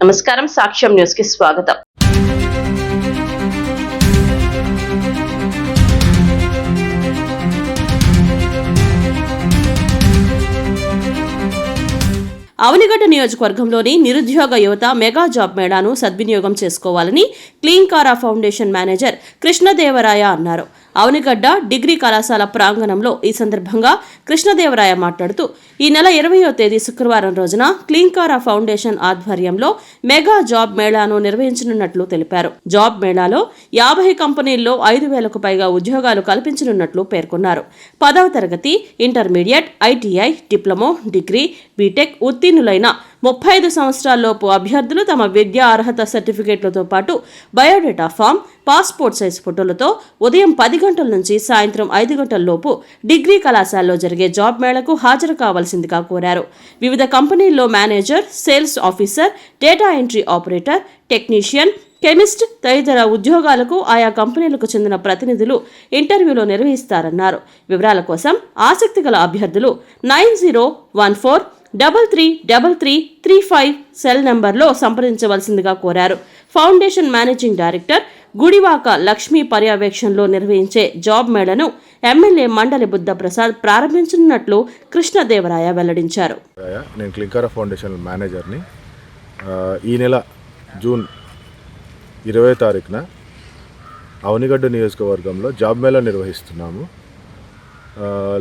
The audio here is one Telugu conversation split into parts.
నమస్కారం సాక్ష్యం న్యూస్కి స్వాగతం. అవనిగడ్డ నియోజకవర్గంలోని నిరుద్యోగ యువత మెగా జాబ్ మేళాను సద్వినియోగం చేసుకోవాలని క్లీన్ కారా ఫౌండేషన్ మేనేజర్ కృష్ణదేవరాయ అన్నారు. అవనిగడ్డ డిగ్రీ కళాశాల ప్రాంగణంలో ఈ సందర్భంగా కృష్ణదేవరాయ మాట్లాడుతూ ఈ నెల ఇరవయో తేదీ శుక్రవారం రోజున క్లీన్కారా ఫౌండేషన్ ఆధ్వర్యంలో మెగా జాబ్ మేళాను నిర్వహించనున్నట్లు తెలిపారు. జాబ్ మేళాలో యాభై కంపెనీల్లో ఐదు వేలకు పైగా ఉద్యోగాలు కల్పించనున్నట్లు పేర్కొన్నారు. పదవ తరగతి intermediate ITI diploma degree BTech ఉత్తీర్ణులైన ముప్పై ఐదు సంవత్సరాల్లోపు అభ్యర్థులు తమ విద్యా అర్హత సర్టిఫికేట్లతో పాటు బయోడేటా ఫామ్ పాస్పోర్ట్ సైజ్ ఫోటోలతో ఉదయం పది గంటల నుంచి సాయంత్రం ఐదు గంటలలోపు డిగ్రీ కళాశాలలో జరిగే జాబ్ మేళకు హాజరు కావాల్సిందిగా కోరారు. వివిధ కంపెనీల్లో manager sales officer data entry operator technician chemist తదితర ఉద్యోగాలకు ఆయా కంపెనీలకు చెందిన ప్రతినిధులు ఇంటర్వ్యూలో నిర్వహిస్తారన్నారు. వివరాల కోసం ఆసక్తి గల అభ్యర్థులు nine zero one four double three double three three five cell నంబర్లో సంప్రదించవలసిందిగా కోరారు. Foundation managing director Gudivaka Lakshmi పర్యవేక్షణలో నిర్వహించే జాబ్ మేళను ఎమ్మెల్యే మండలి బుద్ధ ప్రసాద్ ప్రారంభించనున్నట్లు కృష్ణదేవరాయ వెల్లడించారు. నేను క్లింకారా ఫౌండేషన్ మేనేజర్ని. ఈ నెల జూన్ ఇరవై తారీఖున అవనిగడ్డ నియోజకవర్గంలో జాబ్ మేళా నిర్వహిస్తున్నాము.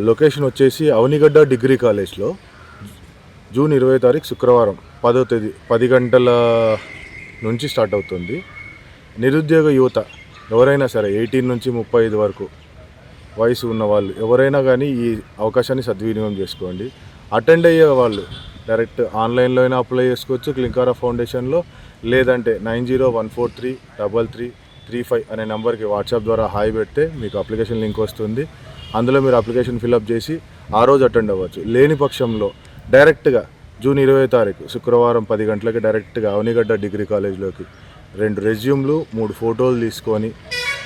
లొకేషన్ వచ్చేసి అవనిగడ్డ డిగ్రీ కాలేజ్లో జూన్ ఇరవై తారీఖు శుక్రవారం పదో తేదీ పది గంటల నుంచి స్టార్ట్ అవుతుంది. నిరుద్యోగ యువత ఎవరైనా సరే ఎయిటీన్ నుంచి ముప్పై ఐదు వరకు వయసు ఉన్న వాళ్ళు ఎవరైనా కానీ ఈ అవకాశాన్ని సద్వినియోగం చేసుకోండి. అటెండ్ అయ్యే వాళ్ళు డైరెక్ట్ ఆన్లైన్లో అయినా అప్లై చేసుకోవచ్చు క్లింకారా ఫౌండేషన్లో లేదంటే nine zero one four three double three three five అనే నెంబర్కి వాట్సాప్ ద్వారా హాయ్ పెడితే మీకు అప్లికేషన్ లింక్ వస్తుంది. అందులో మీరు అప్లికేషన్ ఫిల్అప్ చేసి ఆ రోజు అటెండ్ అవ్వచ్చు. లేని పక్షంలో డైరెక్ట్గా జూన్ ఇరవై తారీఖు శుక్రవారం పది గంటలకి డైరెక్ట్గా అవనిగడ్డ డిగ్రీ కాలేజ్లోకి రెండు రెజ్యూమ్లు మూడు ఫోటోలు తీసుకొని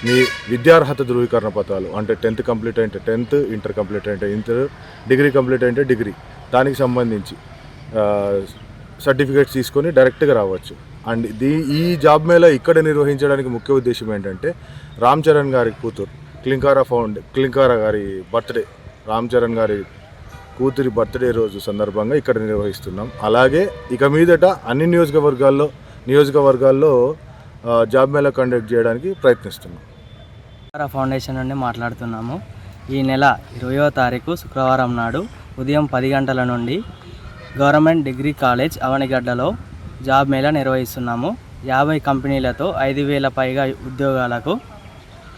మీ విద్యార్హత ధృవీకరణ పత్రాలు అంటే టెన్త్ కంప్లీట్ అంటే టెన్త్ ఇంటర్ కంప్లీట్ అంటే ఇంటర్ డిగ్రీ కంప్లీట్ అంటే డిగ్రీ దానికి సంబంధించి సర్టిఫికేట్స్ తీసుకొని డైరెక్ట్గా రావచ్చు. అండ్ దీ ఈ జాబ్ మేళ ఇక్కడ నిర్వహించడానికి ముఖ్య ఉద్దేశం ఏంటంటే రామ్ చరణ్ గారి కూతురు క్లింకారా ఫౌండ్ క్లింకారా గారి బర్త్డే రామ్ చరణ్ గారి కూతురి బర్త్డే రోజు సందర్భంగా ఇక్కడ నిర్వహిస్తున్నాం. అలాగే ఇక మీదట అన్ని నియోజకవర్గాల్లో నియోజకవర్గాల్లో జాబ్ మేళా కండక్ట్ చేయడానికి ప్రయత్నిస్తున్నాం. ఫౌండేషన్ నుండి మాట్లాడుతున్నాము. ఈ నెల ఇరవయో తారీఖు శుక్రవారం నాడు ఉదయం పది గంటల నుండి గవర్నమెంట్ డిగ్రీ కాలేజ్ అవనిగడ్డలో జాబ్ మేళా నిర్వహిస్తున్నాము. యాభై కంపెనీలతో ఐదు వేల పైగా ఉద్యోగాలకు